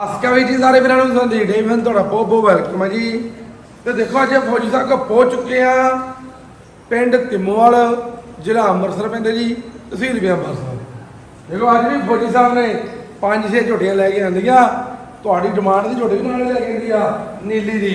ਅਸਕਾ ਵੀ ਜੀ ਸਾਰੇ ਵੀਰਾਂ ਨੂੰ ਸੰਦੀ ਡੇਵਨ ਤੁਹਾਡਾ ਬਹੁਤ ਬਹੁਤ ਵੈਲਕਮ ਹੈ ਜੀ। ਤੇ ਦੇਖੋ ਅੱਜ ਫੌਜੀ ਸਾਹਿਬ ਕੋ ਪਹੁੰਚ ਚੁੱਕੇ ਆ ਪਿੰਡ ਤਿਮੋਵਾਲ ਜ਼ਿਲ੍ਹਾ ਅੰਮ੍ਰਿਤਸਰ ਪੈਂਦੇ ਜੀ ਤਹਿਸੀਲ ਵੀ ਅੰਮ੍ਰਿਤਸਰ। ਦੇਖੋ ਅੱਜ ਵੀ ਫੌਜੀ ਸਾਹਿਬ ਨੇ ਪੰਜ ਛੇ ਝੋਟੀਆਂ ਲੈ ਕੇ ਆਂਦੀਆਂ ਤੁਹਾਡੀ ਡਿਮਾਂਡ ਦੀ ਝੋਟੀ ਵੀ ਨਾਲ ਲੈ ਕੇ ਆਂਦੀ ਆ ਨੀਲੀ ਦੀ।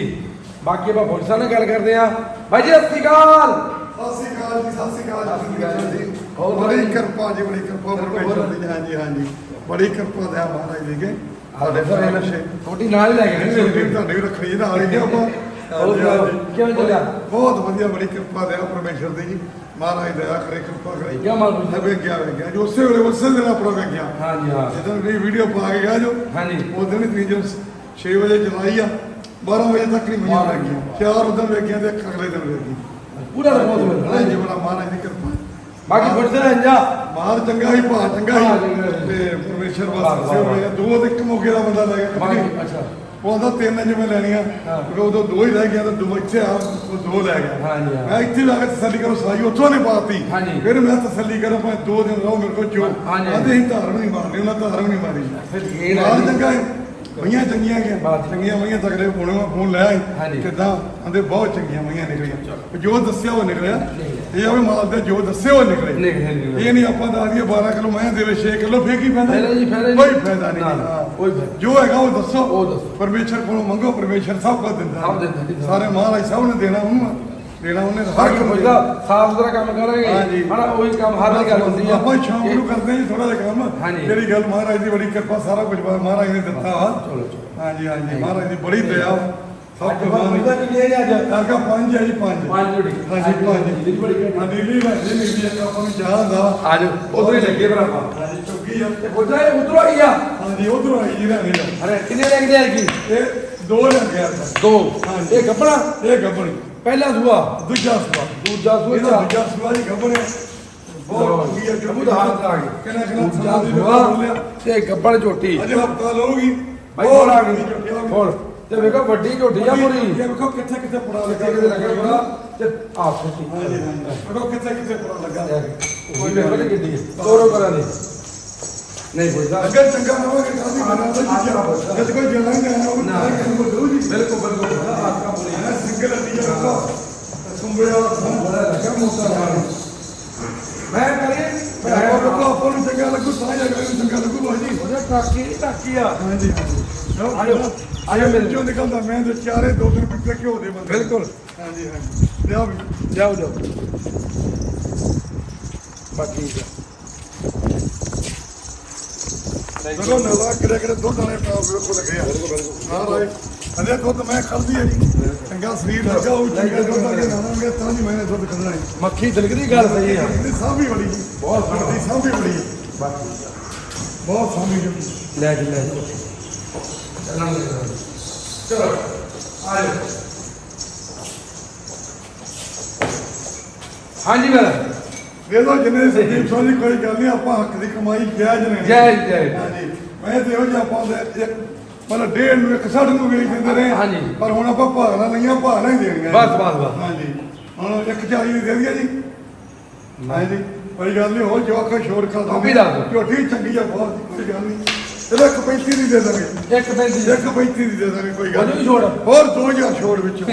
ਬਾਕੀ ਆਪਾਂ ਫੌਜੀ ਸਾਹਿਬ ਨਾਲ ਗੱਲ ਕਰਦੇ ਆ। ਬਾਈ ਜੀ ਸਤਿ ਸ਼੍ਰੀ ਅਕਾਲ। ਸਤਿ ਸ਼੍ਰੀ ਅਕਾਲ ਜੀ ਸਤਿ ਸ਼੍ਰੀ ਅਕਾਲ ਜੀ। ਹੋਰ ਬੜੀ। ਕਿਰਪਾ ਜੀ ਬੜੀ ਕਿਰਪਾ ਪਰਮੇਸ਼ਰ ਦੀ। ਹਾਂਜੀ ਹਾਂਜੀ। ਬੜੀ ਕਿਰਪਾ ਦਿਆ ਮਹਾਰਾਜ ਜੀ ਕੇ। ਸਾਡੇ ਸਾਰੇ ਨਸ਼ੇ। ਛੋਟੀ ਨਾਲ ਹੀ ਲੈ ਕੇ ਆਏ ਤੁਹਾਡੀ ਤੁਹਾਡੀ ਵੀ ਰੱਖਣੀ ਨਾਲ ਹੀ ਨੇ ਆਪਾਂ। ਹੋਰ ਸੁਣਾਓ, ਕਿਵੇਂ ਚੱਲਿਆ? ਬਹੁਤ ਵਧੀਆ ਬੜੀ ਕਿਰਪਾ ਦਿਆ ਪਰਮੇਸ਼ਰ ਦੀ। ਜੀ ਮਹਾਰਾਜ ਦਇਆ ਕਰੇ ਕਿਰਪਾ ਕਰੇ। ਕਿਆ ਮਾਲ ਪੁੱਛਦੇ? ਵੇ ਗਿਆ ਵੇ ਗਿਆ ਜੋ ਉਸੇ ਵੇਲੇ ਉਸੇ ਦਿਨ ਆਪਣਾ ਵੇ ਗਿਆ ਹਾਂਜੀ ਹਾਂ। ਜਦੋਂ ਵੀ ਵੀਡੀਓ ਪਾ ਕੇ ਗਿਆ ਜੋ ਹਾਂਜੀ। ਉਹ ਦਿਨ ਜੋ 6 ਵਜੇ ਚਲਾਈ ਆ 12 ਵਜੇ ਤੱਕ ਨਹੀਂ ਮੀਆਂ ਲੱਗ ਚਾਰ ਉਦੋਂ ਵੇ ਗਿਆ ਤੇ ਅਗਲੇ ਦਿਨ ਵੇ ਗਈ ਪੂਰਾ ਤਾਂ ਬਹੁਤ ਮਿਲਦਾ ਹਾਂਜੀ ਬੜਾ ਮਹਾਰਾਜ ਦੀ ਕਿਰਪਾ। ਬਾਕੀ ਫੌਜੀ ਸਾਹਿਬ ਇੰਜਾ ਮਾਲ ਚੰਗਾ ਹੀ ਭਾ ਚੰਗਾ ਹੀ। ਤੇ ਪਰਮੇਸ਼ਰ ਵਾਹ, ਵਾਸਤੇ ਵਾਹ, ਸੇ ਵਾਹ। ਹੋਏ ਆ। ਦੋ ਤੇ ਇੱਕ ਮੌਕੇ ਦਾ ਬੰਦਾ ਲੈ ਗਿਆ। ਅੱਛਾ ਉਹ ਆਂਦਾ ਤਿੰਨ ਜਿਵੇਂ ਲੈਣੀਆਂ। ਕਿਉਂਕਿ ਉਦੋਂ ਦੋ ਹੀ ਰਹਿ ਗਿਆ ਤਾਂ ਦੋ ਇੱਥੇ ਆ ਉਹ ਦੋ ਲੈ ਗਿਆ ਹਾਂਜੀ। ਮੈਂ ਇੱਥੇ ਲਾ ਕੇ ਤਸੱਲੀ ਕਰੋ ਸਾਈ ਉੱਥੋਂ ਨੇ ਪਾਤੀ। ਫਿਰ ਮੈਂ ਤਸੱਲੀ ਕਰਾਂ ਭਾਵੇਂ ਦੋ ਦਿਨ ਰਹੋ ਮੇਰੇ ਕੋਲ ਜੋ। ਆਂਦੇ ਹੀ ਧਾਰ ਵੀ ਨਹੀਂ ਮਾਰਨੀ ਉਹਨਾਂ ਧਾਰ ਵੀ ਨਹੀਂ ਮਾਰੀ ਫਿਰ ਇਹ ਮਾਲ ਲੈ ਚੰਗਾ ਹੈ ਮਈਆਂ ਚੰਗੀਆਂ ਗਿਆ ਬਾਤ। ਚੰਗੀਆਂ ਮਈਆਂ ਤਗੜੇ ਫੋਨ ਫੋਨ ਲੈ ਆਏ। ਕਿਦਾਂ ਆਂਦੇ ਬਹੁਤ ਚੰਗੀਆਂ ਮਈਆਂ ਨਿਕਲੀਆਂ ਜੋ ਦੱਸਿਆ ਉਹ ਨਿਕਲਿਆ ਇਹ ਆਵੇ ਮਾਲ ਦੇ ਜੋ ਦੱਸਿਆ ਉਹ ਨਿਕਲੇ ਨਿਕਲੇ, ਨਿਕਲੇ। ਇਹ ਨਹੀਂ ਆਪਾਂ ਦੱਸ ਦਈਏ 12 ਕਿਲੋ ਮੈਂ ਦੇਵੇ 6 ਕਿਲੋ ਫੇਰ ਕੀ ਫਾਇਦਾ ਫਾਇਦਾ ਜੀ, ਫਾਇਦਾ ਜੀ। ਕੋਈ ਫਾਇਦਾ ਨਹੀਂ ਨਾ, ਨਾ, ਹਾਂ। ਕੋਈ ਫਾਇਦਾ। ਜੋ ਹੈਗਾ ਉਹ ਦੱਸੋ ਉਹ ਦੱਸੋ। ਪਰਮੇਸ਼ਰ ਕੋਲੋਂ ਮੰਗੋ ਪਰਮੇਸ਼ਰ ਸਭ ਕੁਝ ਦਿੰਦਾ ਸਭ ਦਿੰਦਾ ਜੀ, ਸਭ। ਸਾਰੇ ਮਹਾਰਾਜ ਸਭ ਨੇ ਦੇਣਾ ਉਹਨੂੰ ਆ। ਦੇਣਾ ਉਹਨੇ ਹਰ ਇੱਕ ਨੂੰ ਸਾਹਿਬ ਸਾਫ਼ ਸੁਥਰਾ ਕੰਮ ਕਰਾਂਗੇ ਹਾਂਜੀ। ਹਨਾ ਉਹੀ ਕੰਮ ਹਰ ਵਾਰੀ ਗੱਲ ਹੁੰਦੀ ਆ ਆਪਾਂ ਸ਼ਾਮ ਨੂੰ ਕਰਦੇ ਜੀ ਥੋੜਾ ਜਿਹਾ ਕੰਮ ਹਾਂਜੀ। ਜਿਹੜੀ ਗੱਲ ਮਹਾਰਾਜ ਦੀ ਬੜੀ ਕਿਰਪਾ ਸਾਰਾ ਕੁਝ ਮਹਾਰਾਜ ਨੇ ਦਿੱਤਾ ਵਾ ਚਲੋ ਚਲੋ ਹਾਂਜੀ ਹਾਂਜੀ ਮਹਾਰਾਜ ਦੀ ਬੜੀ ਦਇਆ ਕੁਝ ਫੌਜੀ ਸਾਹਿਬ ਕਿੰਨੀ ਹੈ ਜੀ ਅੱਜ ਕਾਕਾ ਪੰਜ ਹੈ ਜੀ ਪੰਜ। ਪੰਜ ਜੋੜੀ। ਹਾਂਜੀ ਪੰਜ ਨੀਲੀ ਬੜੀ। ਹਾਂ ਨੀਲੀ ਲੈ ਜੀ ਨੀਲੀ ਇੱਕ ਆਪਾਂ ਨੂੰ ਚਾਹ ਦਾ। ਆ ਜਾਓ ਉਧਰ ਹੀ ਲੱਗੇ ਭਰਾ ਆਪਾਂ ਹਾਂਜੀ ਚੁੱਕੀ ਆ। ਤੇ ਫੌਜੀ ਸਾਹਿਬ ਉਧਰੋਂ ਆਈ ਆ? ਹਾਂਜੀ ਉਧਰੋਂ ਆਈ ਜੀ ਰਹਿਣੀ ਆ ਅਰੇ ਕਿੰਨੇ ਲੱਗਦੇ ਆ ਕੀ ਇਹ ਦੋ ਲੱਗਿਆ ਦੋ। ਹਾਂਜੀ। ਇਹ ਗੱਪਣਾ ਇਹ ਗੱਬਣੀ। ਪਹਿਲਾ ਸੂਆ? ਦੂਜਾ ਸਵਾ ਦੂਜਾ ਸੂਆ ਇਹਦਾ। ਦੂਜਾ ਸਵਾ ਜੀ ਗੱਬਣੇ ਬਹੁਤ ਚੰਗੀ ਆ ਅਬੂ ਦਾ ਹਾथ ਆ। ਗਈ ਕਿੰਨਾ ਕਿੰਨਾ ਦੀ ਸੂਆ ਤੇ ਗੱਬੜ ਝੋਟੀ। ਅਜੇ ਹਫਤਾ ਲਊਗੀ। ਕੋਲ ਆ ਗਈ। ਕੋਲ ਤੇ ਵੇਖੋ ਵੱਡੀ ਝੋਟੀ ਆ ਪੂਰੀ। ਇਹ ਵੇਖੋ ਕਿੱਥੇ ਕਿੱਥੇ ਪੜਾ ਲੱਗਾ ਕਿਤੇ ਲੱਗਾ ਬੜਾ ਤੇ ਆ ਛੋਟੀ ਹਾਂਜੀ ਹਾਂਜੀ। ਵੇਖੋ ਕਿੱਥੇ ਕਿੱਥੇ ਪੜਾ ਲੱਗਾ ਕੋਈ ਵੇਖੋ ਤੇ ਕਿੱਡੀ ਤੋਰੋ ਕਰਾਂ ਦੇ ਨਹੀਂ ਪੁੱਛਦਾ ਅਗਰ ਚੰਗਾ ਹੋਵੇਗਾ ਕਾਫੀ ਬਣਾ ਦੇ ਜੀ ਜਦ ਕੋਈ ਜਣਾ ਨਹੀਂ ਉਹ ਨਾ। ਜੀ। ਬਿਲਕੁਲ ਬਿਲਕੁਲ। ਆਟਾ ਪੂਰੀ ਮੈਂ ਸਿੰਗਲ ਅੱਡੀ ਜਾ ਰੱਖਾ ਸੁੰਬੜੇ ਲੱਗਾ ਨਾਲ ਮੈਂ ਕਰੀ। ਮੈਂ ਵੇਖੋ ਆਪਾਂ ਨੂੰ ਚੰਗਾ ਲੱਗੂ ਸਾਰਾ ਜਗ੍ਹਾ ਨੂੰ ਚੰਗਾ ਲੱਗੂ ਭਾਜੀ ਉਹਦਾ ਟਾਕੀ ਟਾਕੀ ਆ। ਹਾਂਜੀ। ਆਜੋ ਆਜੋ। ਮਿਲ ਜੋ ਨਿਕਲਦਾ ਮੈਂ ਤੇ ਚਾਰੇ ਦੋ ਤਿੰਨ ਪਿੱਪੇ ਘਿਓ ਦੇ ਬੰਦੇ। ਬਿਲਕੁਲ। ਹਾਂਜੀ ਹਾਂਜੀ। ਲਿਆ ਵੀ। ਜਾਓ ਜਾਓ ਬਾਕੀ ਠੀਕ ਆ। ਜਦੋਂ ਨਵਾ ਕਿਹੜੇ ਕਿਹੜੇ ਦੁੱਧ ਵਾਲੇ ਟਾਪ ਵੇਖੋ ਲੱਗੇ ਆ। ਹਾਂ ਭਾਈ ਅਜੇ ਦੁੱਧ ਮੈਂ ਖੜਦੀ ਆ ਜੀ। ਚੰਗਾ ਸਰੀਰ ਲੱਗਾ ਉਹ ਚੰਗਾ ਦੁੱਧ ਅੱਗੇ ਲਾਵਾਂਗੇ ਤਾਂ ਜੀ ਮੈਨੇ ਦੁੱਧ ਕੱਢਣਾ ਹੈ ਮੱਖੀ ਦਿਲਗਰੀ ਗੱਲ ਸਹੀ ਆ। ਇਹਦੀ ਵੀ ਬੜੀ ਬਹੁਤ ਵੀ ਬੜੀ ਬਾਕੀ ਬਹੁਤ ਜੀ। ਲੈ ਜੀ ਲੈ ਜੀ। ਚੱਲਣ ਦੇ ਚਲੋ ਆ ਜਾਓ ਹਾਂਜੀ ਦੇ ਲੋ ਜਿੰਨੇ ਸੰਦੀਪ ਸਿੰਘ ਦੀ ਕੋਈ ਗੱਲ ਨਹੀਂ ਆਪਾਂ ਹੱਕ ਦੀ ਕਮਾਈ ਜਾਇਜ਼ ਨਹੀਂ ਜੈ ਜੈ ਹਾਂਜੀ। ਮੈਂ ਤੇ ਜਿਹਾ ਆਪਾਂ ਦੇ ਇੱਕ ਮਤਲਬ ਡੇਢ ਨੂੰ ਇੱਕ ਸਾਢੇ ਨੂੰ ਵੇਚ ਦਿੰਦੇ ਰਹੇ। ਹਾਂਜੀ। ਪਰ ਹੁਣ ਆਪਾਂ ਭਾਗਣਾ ਲਈਆਂ ਭਾਗਣਾ ਹੀ ਦੇਣੀਆਂ। ਬਸ, ਬਸ, ਬਸ। ਹਾਂਜੀ। ਹੁਣ ਇੱਕ ਚਾਲੀ ਦੀ ਦੇ ਦਈਏ ਜੀ। ਹਾਂਜੀ। ਕੋਈ ਗੱਲ ਨਹੀਂ ਹੋ ਜੋ ਆਖੋ ਸ਼ੋਰ ਖਾ ਉਹ ਵੀ ਦੱਸ ਦਿਓ। ਝੋਟੀ ਚੰਗੀ ਆ ਬਹੁਤ ਕੋਈ ਗੱਲ ਨਹੀਂ। ਚਲੋ ਇੱਕ 35 ਦੀ ਦੇ ਦਾਂਗੇ ਇੱਕ ਪੈਂਤੀ ਇੱਕ 35 ਦੀ ਦੇ ਦਾਂਗੇ ਕੋਈ ਗੱਲ ਉਹਨੂੰ ਵੀ ਛੋੜ। ਹੋਰ 2000 ਛੋੜ ਵਿੱਚ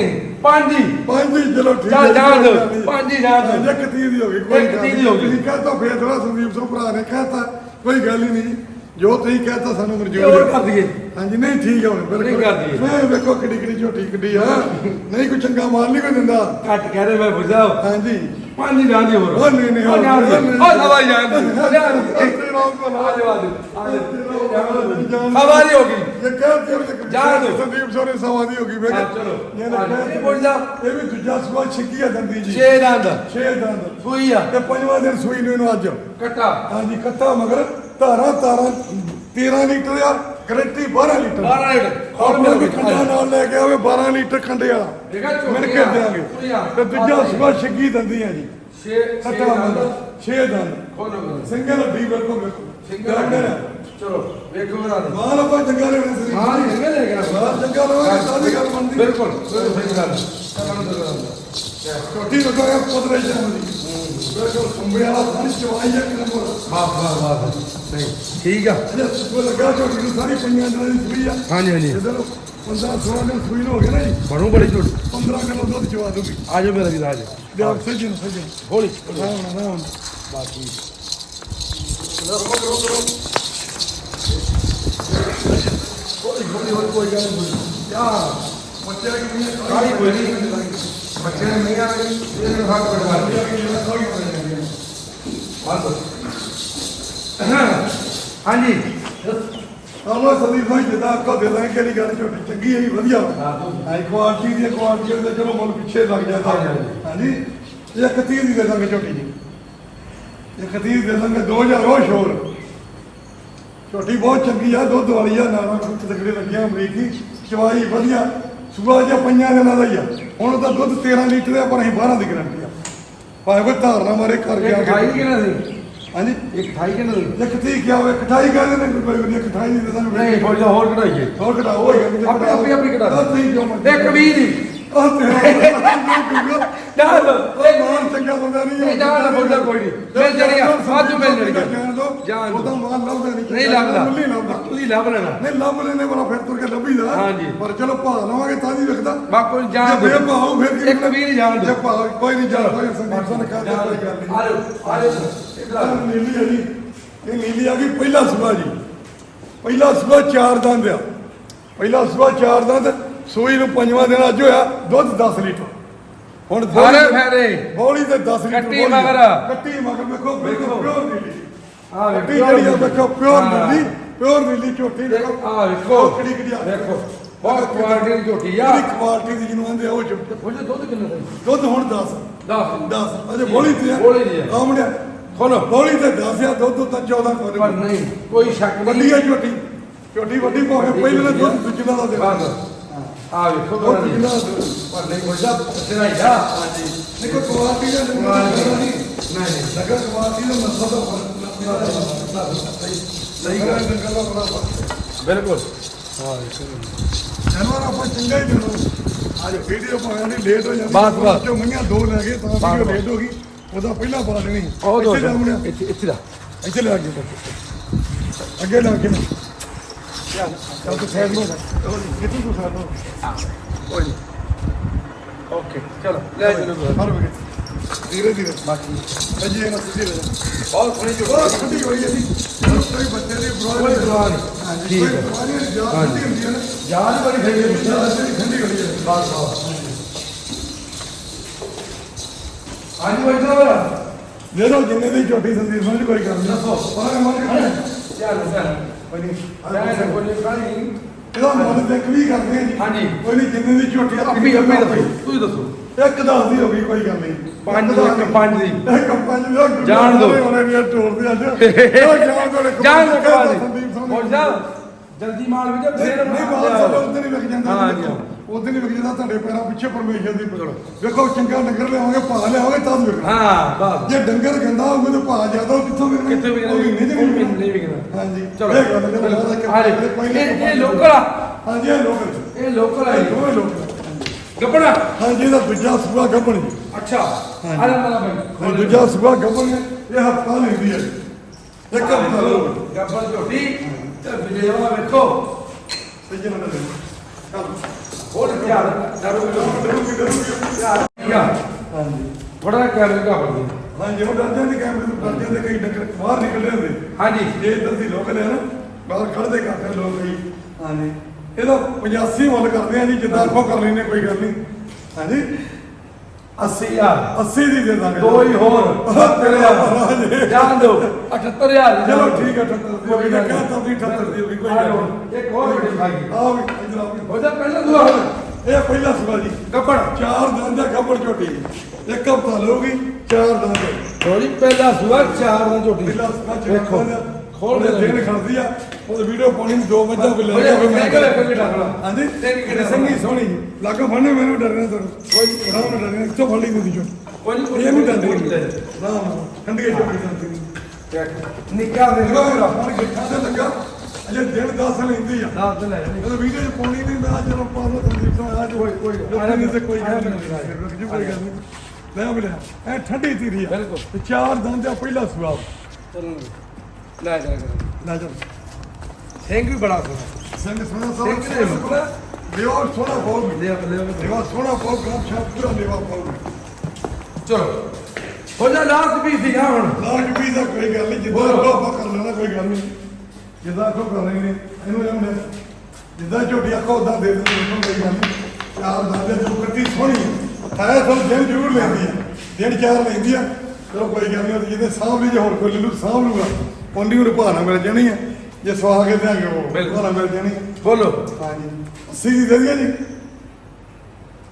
ਪੰਜ ਹੀ ਪੰਜ ਹੀ ਚਲੋ ਠੀਕ ਚੱਲ ਹੈ, ਜਾਣ ਦਿਓ। ਪੰਜ ਹੀ ਜਾਣ ਦਿਓ। ਇੱਕ ਤੀਹ ਦੀ ਹੋ ਗਈ ਕੋਈ ਇੱਕ ਗੱਲ ਤੀਹ ਦੀ ਨਹੀਂ। ਹੋ ਗਈ। ਤੁਸੀਂ ਕਹਤਾ ਫੇਰ ਥੋੜਾ ਸੰਦੀਪ ਸਿੰਘ ਭਰਾ ਨੇ ਕਹਤਾ ਕੋਈ ਗੱਲ ਹੀ ਨਹੀਂ ਜੋ ਤੁਸੀਂ ਕਹਤਾ ਸਾਨੂੰ ਮਨਜ਼ੂਰ ਹੋਰ। ਕਰ ਦਈਏ ਹਾਂਜੀ ਨਹੀਂ ਠੀਕ ਹੈ ਹੁਣ ਨਹੀਂ ਬਿਲਕੁਲ। ਕਰ ਦਈਏ। ਮੈਂ ਵੇਖੋ ਕਿੱਡੀ ਕਿੱਡੀ ਝੋਟੀ ਕਿੱਡੀ ਆ। ਨਹੀਂ ਕੋਈ ਚੰਗਾ ਮਾਲ ਨਹੀਂ ਕੋਈ ਦਿੰਦਾ। ਘੱਟ ਕਹਿ ਰਹੇ ਮੈਂ ਪੁੱਛਦਾ ਹਾਂਜੀ। ਪੰਜ ਜਾਣ ਦੀ ਹੋਰ। ਉਹ ਨਹੀਂ, ਨਹੀਂ, ਉਹ ਜਾਣ ਦੀ ਉਹ ਨਹੀਂ। ਉਹ ਸਵਾਈ ਜਾਣ ਦੀ। ਉਹ ਜਾਣ ਤੇਰੇ ਆ ਆ ਆ ਜਾਣ ਸਵਾਰੀ ਹੋ ਗਈ। ਇਹ ਕਹਿ ਤੇ ਜਾਣ ਦਿਓ। ਸੰਦੀਪ ਨੇ ਸਵਾਦੀ ਹੋ ਗਈ ਹਾਂ, ਚਲੋ। ਹਾਂ, ਇਹ ਵੀ ਦੂਜਾ ਸਵਾ ਛਿੱਕੀ ਆ ਦੰਦੀ ਜੀ। ਛੇ ਦੰਦ। ਛੇ ਦੰਦ। ਸੂਈ ਆ। ਤੇ ਪੰਜਵਾਂ ਦਿਨ ਸੂਈ ਨੂੰ ਇਹਨੂੰ ਅੱਜ। ਕੱਟਾ। ਹਾਂਜੀ ਕੱਟਾ ਮਗਰ ਧਾਰਾ ਧਾਰਾ 13 ਲੀਟਰ ਆ। Guarantee 12 litre. 12 ਲੀਟਰ। ਮੇਰੇ ਵੀ ਖੰਡਾ ਨਾਲ ਲੈ ਕੇ ਆਵੇ 12 ਲੀਟਰ ਖੰਡੇ ਵਾਲਾ। ਦੇਖਾ ਝੋਟੀਆਂ, ਮਿਲ ਕੇ ਦੇਾਂਗੇ ਪੂਰੀਆਂ। ਤੇ ਦੂਜਾ ਸੁਬਾ ਛਿੱਗੀ ਦੰਦੀ ਆ ਜੀ। ਛੇ ਕੱਟਾ ਮਗਰ 6 ਦੰਦ ਖੋਲੋ ਸਿੰਗਲ ਅੱਡੀ ਬਿਲਕੁਲ ਬਿਲਕੁਲ। ਸਿੰਗਲ ਚਲੋ ਵੇਖੋ ਬਣਾ ਦੇ ਮਾਲ ਆਪਾਂ ਚੰਗਾ ਲੈਣਾ ਸੀ। ਹਾਂ ਸਿੰਗਲ ਲੈ ਗਿਆ ਮਾਲ ਚੰਗਾ ਲਵਾਂਗੇ ਸਾਡੀ ਗੱਲ ਬਣਦੀ। ਬਿਲਕੁਲ ਬਿਲਕੁਲ ਸਹੀ ਗੱਲ। ਹੈ ਚੱਲਣ ਦੋ ਚੱਲਣ ਦੋ ਪੁੱਤਰੇ ਜਾਂਦੀ ਬਿਲਕੁਲ ਸੁੰਬੇ ਵਾਲਾ ਸਾਰੀ ਚਵਾਈ ਆ ਕਿੰਨਾ ਮੋਰ ਬਾਸ ਬਾਸ ਬਾਸ ਨਹੀਂ ਠੀਕ ਆ। ਅਜੇ ਸੁਬਹ ਲੱਗਾ ਝੋਟੀ ਨੂੰ ਸਾਰੀ ਪੰਜਾਂ ਦੀ ਸੂਈ ਆ। ਹਾਂਜੀ ਹਾਂਜੀ। ਜਦੋਂ 15 16 ਦਿਨ ਸੂਈ ਨੂੰ ਹੋ ਗਏ ਨਾ ਜੀ। ਬਣੂ ਬੜੀ ਝੋਟੀ। 15 ਕਿਲੋ ਦੁੱਧ ਚਵਾ ਦੂਗੀ ਆ ਜਾਓ ਮੇਰਾ ਵੀਰ ਆ ਜਾਓ। ਦੇ ਆਪ ਸਜਣ ਸਜਣ। ਹੌਲੀ ਆਰਾਮ ਨਾਲ ਆਰਾਮ ਬਾਕੀ ਕੋਈ ਕੋਈ ਕੋਈ ਗੱਲ ਨਹੀਂ। ਯਾ ਬੱਚੇ ਕਿ ਨਹੀਂ ਕੋਈ ਨਹੀਂ। ਬੱਚੇ ਨੇ ਨਹੀਂ ਆ ਗਈ ਇਹਨੇ ਹੱਥ ਪੜਵਾ ਹਾਂਜੀ। ਆਲੋ ਸੰਦੀਪ ਭਾਈ ਜਿੱਦਾਂ ਆਪਕੋ ਦੇ ਲਾਂ ਕਿ ਗੱਲ ਝੋਟੀ ਚੰਗੀ ਹੈ ਵਧੀਆ। ਹਾਈ ਕੁਆਲਿਟੀ ਦੀ ਕੁਆਲਿਟੀ ਦੇ ਚਲੋ ਮੁੱਲ ਪਿੱਛੇ ਲੱਗ ਜਾਂਦਾ। ਹਾਂਜੀ, ਇਹ 31 ਦੀ ਦੇ ਦਾਂਗੇ ਝੋਟੀ ਜੀ। ਇਹ 31 ਦੇ ਦਾਂਗੇ 2000 ਉਹ ਸ਼ੋਰ। ਝੋਟੀ ਬਹੁਤ ਚੰਗੀ ਆ ਦੁੱਧ ਵਾਲੀ ਆ ਨਾਲਾਂ ਕੁੱਤ ਤਕੜੇ ਲੱਗੀਆਂ ਅਮਰੀਕੀ। ਚਵਾਈ ਵਧੀਆ। ਸੁਬਾ ਜਿਹਾ ਪੰਜਾਂ ਦਿਨਾਂ ਦਾ ਹੀ ਆ। ਹੁਣ ਤਾਂ ਦੁੱਧ 13 ਲੀਟਰ ਆ ਪਰ ਅਸੀਂ 12 ਦੀ ਗਰੰਟੀ ਆ। ਭਾਵੇਂ ਕੋਈ ਧਾਰਨਾ ਮਾਰੇ ਕਰ ਗਿਆ ਇੱਕ ਠਾਈ ਕਿਹਨਾਂ ਦੀ? ਹਾਂਜੀ? ਇੱਕ ਠਾਈ ਕਿਹਨਾਂ ਦੀ? ਇੱਕ ਤੀ ਕਿਹਾ ਹੋਵੇ ਕਠਾਈ ਕਹਿੰਦੇ ਨੇ ਕੋਈ ਵਧੀਆ ਕਠਾਈ ਨਹੀਂ ਦੇ ਦਾਂਗੇ ਨਹੀਂ ਦਾ ਹੋਰ ਕਢਾਈਏ। ਹੋਰ ਘਟਾ ਹੋ ਗਿਆ ਆਪਣੀ ਆਪਣੀ ਆਪਣੀ ਕਢਾ? ਇੱਕ ਦੀ। ਆਹ ਤੇਰਾ ਚੱਲ ਉਹ ਮਾਨ ਚੰਗਾ ਬੰਦਾ ਨਹੀਂ ਇਹ ਜਾਣ ਬੋਲਦਾ ਕੋਈ ਨਹੀਂ ਮਿਲ ਜਾਣੀ ਆ ਮਿਲ ਜਾਣੀ ਜਾਣ ਉਹ ਤਾਂ ਮਾਨ ਲੱਭਦਾ ਨਹੀਂ ਨਹੀਂ ਲੱਭਦਾ ਨਹੀਂ ਲੱਭਦਾ ਤੁਸੀਂ ਲੱਭ ਲੈਣਾ ਨਹੀਂ ਲੱਭ ਲੈਨੇ ਬੜਾ ਫਿਰ ਤੁਰ ਕੇ ਲੱਭੀਦਾ ਹਾਂਜੀ। ਪਰ ਚਲੋ ਭਾ ਲਵਾਂਗੇ ਤਾਂ ਨਹੀਂ ਵਿਕਦਾ ਬਾ ਕੋਈ ਜਾਣ ਜੇ ਦਿਓ। ਫਿਰ ਇੱਕ ਵੀਹ ਦੀ ਜਾਣ ਜੇ ਦਿਓ। ਕੋਈ ਨਹੀਂ ਜਾਣ ਕੋਈ ਸੰਦੀਪ ਸਿੰਘ ਕਹਦਾ ਕੋਈ ਗੱਲ ਨਹੀਂ ਆ ਜਾਓ ਆ ਨੀਲੀ ਆ ਜੀ ਇਹ ਨੀਲੀ ਆ ਗਈ ਪਹਿਲਾ ਸੁਬਾ ਜੀ ਪਹਿਲਾ ਸੁਬਾ ਚਾਰ ਦੰਦ ਆ ਪਹਿਲਾ ਸੁਬਾ ਚਾਰ ਦੰਦ ਸੂਈ ਨੂੰ ਪੰਜਵਾਂ ਦਿਨ ਅੱਜ ਹੋਇਆ ਦੁੱਧ 10 ਲੀਟਰ। ਹੁਣ ਸਾਰੇ ਬੋਲੀ- ਫਾਇਦੇ। ਬੋਲੀ ਤੇ 10 ਲੀਟਰ ਕੱਟੀ। ਮਗਰ। ਕੱਟੀ ਮਗਰ ਵੇਖੋ ਬਿਲਕੁਲ ਪਿਓਰ ਨੀਲੀ ਆ ਕੱਟੀ ਜਿਹੜੀ ਆ ਵੇਖੋ ਪਿਓਰ। ਨੀਲੀ ਪਿਓਰ ਨੀਲੀ ਝੋਟੀ ਦੇਖੋ ਆ ਵੇਖੋ। ਕਿਹੜੀ ਕਿਹੜੀ ਆ। ਦੇਖੋ ਬਹੁਤ ਕੁਆਲਿਟੀ ਦੀ ਝੋਟੀ ਆ। ਜਿਹੜੀ ਕੁਆਲਿਟੀ ਦੀ ਜਿਹਨੂੰ ਆਂਦੇ ਉਹ ਝੋਟੀ। ਉਹ ਦੁੱਧ ਕਿੰਨਾ ਦਾ ਦੁੱਧ ਹੁਣ 10 10 10 ਅਜੇ ਬੋਲੀ ਤੇ ਆ। ਬੋਲੀ ਦੀ ਆ। ਆਮੜਿਆ ਖੋਲੋ। ਬੋਲੀ ਤੇ 10 ਆ ਦੁੱਧ ਤਾਂ 14 ਪਰ ਕੋਲ ਨਹੀਂ ਕੋਈ ਸ਼ੱਕ ਨਹੀਂ। ਵੱਡੀ ਝੋਟੀ। ਝੋਟੀ ਵੱਡੀ ਭਾਵੇਂ ਪਹਿਲੇ ਦੁੱਧ ਦੂਜਿਆਂ ਦਾ ਬਸ। ਆ ਵੇਖੋ। ਪਰ ਨਹੀਂ ਤੇਰਾ ਹੀ ਆ ਦਾ ਨਹੀਂ ਨਹੀਂ ਲਗਾ ਦਾ ਗੱਲ ਬੜਾ ਬਿਲਕੁਲ ਜਾਨਵਰ ਆਪਾਂ ਚੰਗਾ ਹੀ ਦੇਣਾ ਅੱਜ ਵੀਡੀਓ ਪਾਉਣ ਦੀ ਲੇਟ ਹੋ ਜਾਂਦੀ ਬਸ, ਬਸ। ਜੋ ਮਈਆਂ ਦੋ ਲੈ ਗਏ ਤਾਂ ਵੀਡੀਓ। ਲੇਟ ਹੋ ਗਈ ਉਹਦਾ ਪਹਿਲਾਂ ਪਾ ਦੇਣੀ ਉਹ ਦੋ ਇੱਥੇ ਜਾ ਮੁੜਿਆ। ਇੱਥੇ ਇੱਥੇ ਦਾ ਇੱਥੇ ਲੈ ਅੱਗੇ ਅੱਗੇ ਲੈ ਕੇ ਨਾ ਚੱਲ ਤੂੰ ਸਾਈਡ ਨੂੰ ਕਿੱਥੇ ਤੂੰ ਸਾਈਡ ਨੂੰ ਕੋਈ ਨਹੀਂ ਓਕੇ ਚਲੋ ਲੈ ਚਲੋ ਹਰ ਵੇ ਧੀਰੇ ਧੀਰੇ ਬਾਕੀ ਅਜੇ ਇਹਨਾਂ ਸਿੱਧੀ ਲੈ ਬਹੁਤ ਸੋਹਣੀ ਝੋਟੀ ਬਹੁਤ ਠੰਡੀ ਹੋਈ ਹੈ ਕੋਈ ਬੱਚੇ ਦੀ ਕੋਈ ਬਰੋਡ ਠੀਕ ਹੈ ਠੰਡੀ ਹੁੰਦੀ ਹੈ ਜਾਨ ਬੜੀ ਫੇਰੀ ਹੈ ਠੰਡੀ ਹੋਈ ਹੈ ਬਸ ਬਸ ਹਾਂਜੀ ਭਾਈ ਸਾਹਿਬ ਦੇ ਦੋ ਜਿੰਨੇ ਦੀ ਝੋਟੀ ਸੰਦੀਪ ਸਮਝ ਕੋਈ ਗੱਲ ਨਹੀਂ ਦੱਸੋ। ਪਰ ਮਨ ਚੱਲ ਚੱਲ ਕੋਈ ਨਹੀਂ। ਕੋਈ ਨਹੀਂ। ਕਾਹਦੀ ਇਹਦਾ ਮਨ ਤੇ ਵੀ ਕਰਦੇ ਆ ਜੀ। ਹਾਂਜੀ। ਕੋਈ ਨਹੀਂ ਜਿੰਨੇ ਦੀ ਝੋਟੀ ਆਪੀ ਆਪੀ ਦੱਸੋ। ਤੁਸੀਂ ਦੱਸੋ। ਇੱਕ ਦਸ ਦੀ ਹੋ ਗਈ ਕੋਈ ਗੱਲ ਨਹੀਂ। ਪੰਜ ਦੀ, ਇੱਕ ਪੰਜ ਦੀ। ਇੱਕ ਪੰਜ ਦੀ। ਜਾਣ ਦਿਓ। ਉਹਨੇ ਵੀ ਟੋਰ ਦੇ ਅੱਜ। ਜਾਣ ਦੋ ਲਗਵਾ ਦਾ। ਦੇ। ਹੋਰ ਸਾਹਿਬ ਜਲਦੀ ਮਾਲ ਵੀ ਜੇ ਫੇਰ ਨਹੀਂ ਬਾਤ ਸਾਡੇ ਉਦੋਂ ਨਹੀਂ ਵਿਕ ਜਾਂਦਾ ਹਾਂ ਜੀ, ਨਹੀਂ ਵਿਕ ਜਾਂਦਾ ਤੁਹਾਡੇ ਪੈਰਾਂ ਪਿੱਛੇ ਪਰਮੇਸ਼ਰ ਦੀ ਵੇਖੋ ਚੰਗਾ ਡੰਗਰ ਲਿਆਵਾਂਗੇ ਭਾ ਲਿਆਵਾਂਗੇ ਤਾਂ ਵਿਕਣਾ। ਹਾਂ ਬਸ ਜੇ ਡੰਗਰ ਗੰਦਾ ਹੋਊਗਾ ਤਾਂ ਭਾ ਜ਼ਿਆਦਾ ਉਹ ਕਿੱਥੋਂ ਵਿਕਣਾ? ਕਿੱਥੇ ਵਿਕਣਾ? ਨਹੀਂ ਵਿਕਣਾ। ਹਾਂਜੀ। ਚਲੋ। ਇਹ ਲੋਕਲ ਆ। ਹਾਂਜੀ ਇਹ ਲੋਕ ਇਹ ਲੋਕਲ ਆ ਦੋਵੇਂ ਲੋਕ ਗੱਪਣਾ ਹਾਂਜੀ ਇਹਦਾ ਦੂਜਾ ਸੂਆ ਗੱਭਣ ਜੀ। ਅੱਛਾ। ਆ ਜਾ ਮਲਾ ਭਾਈ ਦੂਜਾ ਸੂਆ ਗੱਭਣ ਹੈ ਇਹ ਹਫਤਾ ਲੈਂਦੀ ਹੈ ਇੱਕ ਹਫਤਾ ਗੱਪਣ ਝੋਟੀ। ਤੇ ਵਿਜੇਵਾ ਵੇਖੋ। ਤੇ ਜਿੰਨਾ ਦੇ ਚੱਲ। ਹੋਰ ਧਿਆਨ ਦਾਰੂ ਹਾਂਜੀ। ਥੋੜਾ ਕੈਮਰੇ ਦਾ ਹੋ ਗਿਆ ਹਾਂਜੀ ਉਹ ਡਰਦੇ ਨੇ ਕੈਮਰੇ ਤੋਂ ਡਰਦੇ ਨੇ ਕਈ ਡੰਗਰ ਬਾਹਰ ਨਿਕਲਦੇ ਹੁੰਦੇ। ਹਾਂਜੀ। ਇਹ ਇੱਧਰ ਦੀ ਲੋਕ ਨੇ ਨਾ ਬਾਹਰ ਖੜਦੇ ਕਰਦੇ ਲੋਕ ਕਈ ਹਾਂਜੀ। ਇਹਦਾ 85 ਮੁੱਲ ਕਰਦੇ ਆ ਜੀ ਜਿੱਦਾਂ ਕੋ ਕਰ ਲੈਨੇ ਕੋਈ ਗੱਲ ਨਹੀਂ। ਹਾਂਜੀ। 80000 80 ਦੀ ਦੇ ਦਾਂਗੇ। ਦੋ ਹੀ ਹੋਰ। ਤੇਰੇ ਆ ਜਾਣ ਦਿਓ। 78000 ਦੀ ਚਲੋ। ਠੀਕ ਹੈ 78 ਦੀ ਹੋ ਗਈ। ਕੋਈ ਗੱਲ ਕਹਿੰਦਾ ਵੀ 78 ਦੀ ਹੋ ਗਈ ਕੋਈ ਨਹੀਂ। ਇੱਕ ਹੋਰ ਵੱਡੀ ਖਾਈ ਆ ਵੀ ਇਧਰ ਆ ਵੀ। ਹੋ ਜਾ ਪਹਿਲਾਂ ਦੁਆ ਇਹ ਪਹਿਲਾ ਸਵਾ ਜੀ। ਗੱਪਣ। ਚਾਰ ਦੰਦ ਦਾ ਗੱਬੜ ਝੋਟੀ। ਇੱਕ ਹਫਤਾ ਲਊਗੀ ਚਾਰ ਦੰਦ ਥੋੜੀ ਪਹਿਲਾ ਸੁਆ ਚਾਰ ਦਾ ਝੋਟੀ। ਪਹਿਲਾ ਵੇਖੋ। ਖੋਲ ਦੇ ਦਿਨ ਖੜਦੀ ਆ ਉਹ ਵੀਡੀਓ ਪਾਉਣੀ ਨੂੰ ਦੋ ਮੱਝਾਂ ਵੀ ਲੈ ਹੋ ਜਾ ਮੈਂ ਕਿਹੜਾ ਖੜਾ ਹਾਂਜੀ? ਤੇਰੀ ਕਿਹੜੇ ਸੰਗੀ ਸੋਹਣੀ ਲਾਗੋ ਫੜਨੇ ਮੈਨੂੰ ਡਰਨਾ ਤੁਹਾਨੂੰ ਕੋਈ ਬੜਾ ਨਾ ਡਰਨਾ ਕਿੱਥੋਂ ਫੜ ਲਈ ਤੁਸੀਂ ਕੋਈ ਨਹੀਂ ਕੋਈ ਇਹ ਨਹੀਂ ਨਹੀਂ ਡਰਦੇ ਨਾ ਠੰਡੀ ਝੋਟੀ ਜਾਂਦੀ ਨਿੱਕਾ ਦੇ ਦੇਖੋ ਮੇਰਾ ਫੋਨ ਗਿੱਠਾ ਤੇ ਲੱਗਾ ਅਜੇ ਦਿਨ 10 ਲੈਂਦੀ ਆ। ਨਾ ਤੇ ਲੈ ਜਾਣੀ। ਉਹ ਵੀਡੀਓ ਚ ਪਾਉਣੀ ਨਹੀਂ ਮੈਂ ਜਦੋਂ ਪਾ ਲਓ ਸੰਦੀਪ ਅੱਜ ਕੋਈ ਕੋਈ ਲੋਕਾਂ ਨੇ ਤੇ ਕੋਈ ਗੱਲ ਨਹੀਂ। ਰੁਕ ਜੂ ਕੋਈ ਗੱਲ ਨਹੀਂ। ਲੈ ਬੜਿਆ ਐ ਠੰਡੀ ਤੀਰੀ ਆ। ਬਿਲਕੁਲ। ਤੇ ਚਾਰ ਦੰਦ ਆ ਪਹਿਲਾ ਸੁਆਬ ਚਲੋ ਲੈ ਜਾ ਕਰ ਲੈ ਜਾ। ਸਿੰਘ ਵੀ ਬੜਾ ਸੋਹਣਾ। ਸਿੰਘ ਸੋਹਣਾ ਸਿੰਘ ਸਾਹਿਬ ਦੇ ਮਤਲਬ ਲਿਓ ਸੋਹਣਾ ਬੋਲ ਲੈ ਲੈ ਲਿਓ ਸੋਹਣਾ ਬੋਲ ਗਾਂ ਛਾਪ ਪੂਰਾ ਲੇਵਾ ਪਾਉ ਚਲੋ। ਹੋ ਜਾ ਲਾਸਟ ਵੀ ਸੀ ਹੁਣ। ਲਾਜ ਵੀ ਦਾ ਕੋਈ ਗੱਲ ਨਹੀਂ। ਜਿੱਦਾਂ ਬੋਲੋ। ਆਪਾਂ ਕਰ ਲੈਣਾ ਕੋਈ ਗੱਲ ਨਹੀਂ। ਜਿੱਦਾਂ ਕੋ ਕਰ ਰਹੇ ਨੇ ਇਹਨੂੰ ਜਮਨੇ ਜਿੱਦਾਂ ਝੋਟੀ ਆਖੋ ਉਦਾਂ ਦੇ ਦਿੰਦੇ ਇਹਨੂੰ ਕੋਈ ਗੱਲ ਨਹੀਂ। ਚਾਰ ਦਾਦੇ ਜੋ ਕੱਟੀ ਸੋਹਣੀ ਹੈ। ਹੈ ਸਭ ਦਿਨ ਜ਼ਰੂਰ ਲੈਂਦੀ ਆ ਦਿਨ ਚਾਰ ਲੈਂਦੀ ਆ ਚਲੋ ਕੋਈ ਗੱਲ ਨਹੀਂ ਉਹ ਜਿਹਦੇ ਲਈ ਜੇ ਹੋਰ ਕੋਈ ਲੈ ਲੂ ਸਾਂਭ ਲੂਗਾ ਉਹਦੀ ਨੂੰ ਭਾਣਾ ਮਿਲ ਜਾਣੀ ਹੈ ਜੇ ਸਵਾ ਕੇ ਦਿਆਂਗੇ ਉਹ। ਭਾਣਾ ਮਿਲ ਜਾਣੀ ਹੈ ਬੋਲੋ। ਹਾਂਜੀ। 80 ਦੀ ਦੇ ਦਈਏ ਜੀ?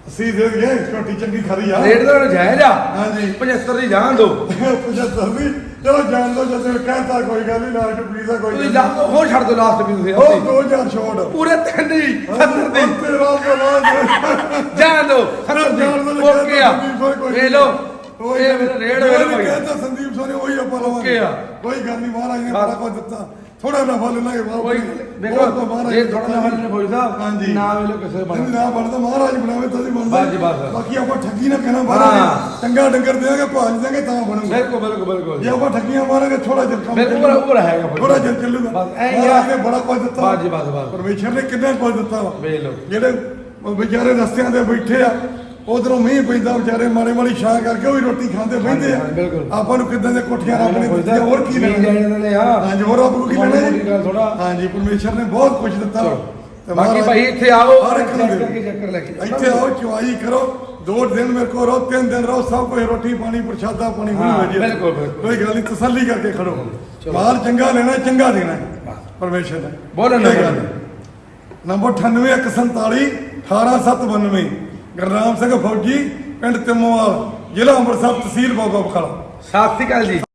80 ਦੇ ਦਈਏ ਝੋਟੀ ਚੰਗੀ ਖਰੀ ਆ। ਰੇਟ ਦਾ ਜਾਇਜ਼ ਆ। ਹਾਂਜੀ। 75 ਦੀ ਜਾਣ ਦੋ। 75 ਦੀ। ਚਲੋ ਜਾਣ ਦੋ ਜਦੋਂ ਕਹਿੰਦਾ ਕੋਈ ਗੱਲ ਨਹੀਂ ਨਾਲ ਟੁੱਟੀ ਦਾ ਕੋਈ ਤੁਸੀਂ। ਹੋਰ ਛੱਡ ਦੋ ਲਾਸਟ ਵੀ ਤੁਸੀਂ ਉਹ ਅੱਸੀ। 2000 ਛੋੜ ਪੂਰੇ ਤਿੰਨ ਦੀ 70 ਦੀ। ਤੇਰਾ ਜਾਣ ਦੋ 70 ਦੀ। ਓਕੇ ਆ। ਵੇ ਲੋ ਇਹ ਕਹਿੰਦਾ ਸੰਦੀਪ ਸੋਨੇ ਉਹੀ ਆਪਾਂ ਲਵਾਂਗੇ ਓਕੇ ਆ। ਕੋਈ ਗੱਲ ਨਹੀਂ ਮਹਾਰਾਜ ਨੇ ਹਾਂ। ਬੜਾ ਕੁਝ ਦਿੱਤਾ ਥੋੜਾ ਨਫਾ ਲੈ ਲਾਂਗੇ ਬਾਬਾ ਕੋਈ ਦੇਖੋ ਇਹ ਥੋੜਾ ਜਿਹਾ ਨੇ ਫੌਜੀ ਸਾਹਿਬ ਹਾਂਜੀ ਨਾ ਵੇਲੋ ਕਿਸੇ ਬਣਾ ਨਹੀਂ ਨਾ ਬਣਦਾ ਮਹਾਰਾਜ ਬਣਾਵੇ ਤਾਂ ਹੀ ਬਣਦਾ ਬਸ ਜੀ, ਬਸ। ਬਾਕੀ ਆਪਾਂ ਠੱਗੀ ਨਾ ਕਹਿਣਾ ਹਾਂ। ਮਹਾਰਾਜ ਚੰਗਾ ਡੰਗਰ ਦੇਾਂਗੇ ਭਾਜ ਦੇਾਂਗੇ ਤਾਂ ਬਣੂਗਾ ਬਿਲਕੁਲ ਬਿਲਕੁਲ ਬਿਲਕੁਲ ਜੇ ਆਪਾਂ ਠੱਗੀਆਂ ਮਾਰਾਂਗੇ ਥੋੜਾ ਜਿਹਾ ਕੰਮ ਬਿਲਕੁਲ ਚੱਲੂਗਾ। ਉਹ ਹੈਗਾ ਫੌਜੀ ਥੋੜਾ। ਜਿਹਾ ਚੱਲੂਗਾ ਬਸ ਐਂ ਹੀ ਆ। ਮਹਾਰਾਜ ਨੇ ਬੜਾ ਕੁਝ ਦਿੱਤਾ ਬਸ ਜੀ, ਬਸ, ਬਸ। ਪਰਮੇਸ਼ਰ ਨੇ ਕਿੰਨਾ ਕੁਝ ਦਿੱਤਾ ਵਾ ਵੇਖ ਲਓ। ਜਿਹੜੇ ਵਿਚਾਰੇ ਰਸਤਿਆਂ ਤੇ ਬੈਠੇ ਆ ਉਧਰੋਂ ਮੀਂਹ ਪੈਂਦਾ ਵਿਚਾਰੇ ਮਾੜੇ ਮਾੜੀ ਛਾਂ ਕਰਕੇ ਉਹ ਵੀ ਰੋਟੀ ਖਾਂਦੇ ਬਿਲਕੁਲ। ਆ ਆਪਾਂ ਨੂੰ ਕਿਦਾਂ ਦੇ ਕੋਠੀਆਂ ਰੱਬ ਨੇ ਦਿੱਤੀਆਂ ਹੋਰ ਕੀ ਲੈਣਾ ਲੈਣਾ ਨੇ ਆ ਹਾਂਜੀ ਹੋਰ ਰੱਬ ਨੂੰ ਕੀ ਲੈਣਾ ਗੱਲ ਥੋੜ੍ਹਾ। ਹਾਂਜੀ ਪਰਮੇਸ਼ਰ ਨੇ ਬਹੁਤ ਕੁਝ ਦਿੱਤਾ। ਤੇ ਬਾਕੀ ਮਹਾਰਾਜ- ਭਾਈ ਇੱਥੇ ਆਓ ਹਰ ਇੱਕ ਨੂੰ ਚੈੱਕ ਦੇ। ਕਰਕੇ ਚੱਕਰ ਲੈ ਕੇ ਜਾਓ। ਇੱਥੇ ਆਓ ਚੁਆਈ ਕਰੋ ਦੋ ਦਿਨ ਮੇਰੇ ਕੋਲ ਰਹੋ ਤਿੰਨ ਦਿਨ ਰਹੋ ਸਭ ਕੁਝ ਰੋਟੀ ਪਾਣੀ ਪ੍ਰਸ਼ਾਦਾ ਪਾਣੀ ਹਾਂ, ਮਿਲੂ ਜੀ ਬਿਲਕੁਲ, ਬਿਲਕੁਲ। ਕੋਈ ਗੱਲ ਨਹੀਂ ਤਸੱਲੀ ਕਰਕੇ ਖੜੋ। ਮਾਲ ਚੰਗਾ ਲੈਣਾ ਚੰਗਾ ਦੇਣਾ ਹੈ। ਪਰਮੇਸ਼ਰ ਨੇ ਬੋਲੋ ਇਹ ਨੰਬਰ। ਗੱਲ ਹੈ। ਨੰਬਰ 98147 18792 ਗੁਰਨਾਮ ਸਿੰਘ ਫੌਜੀ ਪਿੰਡ ਤਿੰਮੋਵਾਲ ਜ਼ਿਲ੍ਹਾ ਅੰਮ੍ਰਿਤਸਰ ਤਹਿਸੀਲ ਬਾਬਾ ਬਖਾਲਾ। ਸਤਿ ਸ਼੍ਰੀ ਅਕਾਲ ਜੀ।